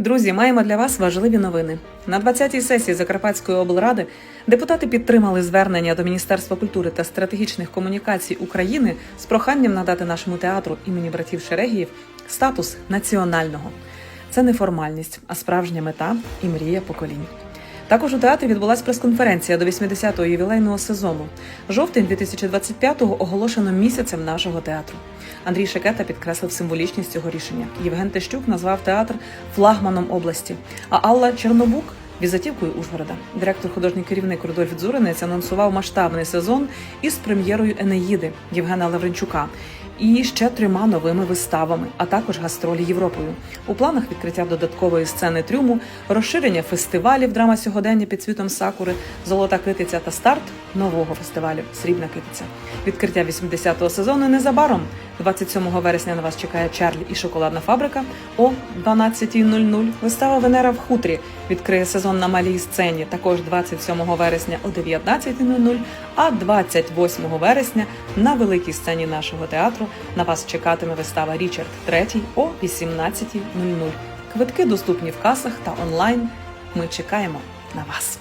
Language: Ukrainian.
Друзі, маємо для вас важливі новини. На 20-й сесії Закарпатської облради депутати підтримали звернення до Міністерства культури та стратегічних комунікацій України з проханням надати нашому театру імені братів Шерегіїв статус національного. Це не формальність, а справжня мета і мрія поколінь. Також у театрі відбулася прес-конференція до 80-го ювілейного сезону. Жовтень 2025-го оголошено місяцем нашого театру. Андрій Шекета підкреслив символічність цього рішення. Євген Тещук назвав театр флагманом області, а Алла Чернобук візитівкою Ужгорода. Директор художній керівник Рудольф Дзуринець анонсував масштабний сезон із прем'єрою Енеїди Євгена Лавренчука і ще трьома новими виставами, а також гастролі Європою. У планах відкриття додаткової сцени трюму, розширення фестивалів драма сьогодення під світом сакури, золота китиця та старт нового фестивалю Срібна китиця. Відкриття 80-го сезону незабаром. 27 вересня на вас чекає Чарлі і шоколадна фабрика о 12.00. Вистава Венера в хутрі відкриє сезон на малій сцені. Також 27 вересня о 19.00, а 28 вересня на великій сцені нашого театру на вас чекатиме вистава Річард III о 18.00. Квитки доступні в касах та онлайн. Ми чекаємо на вас.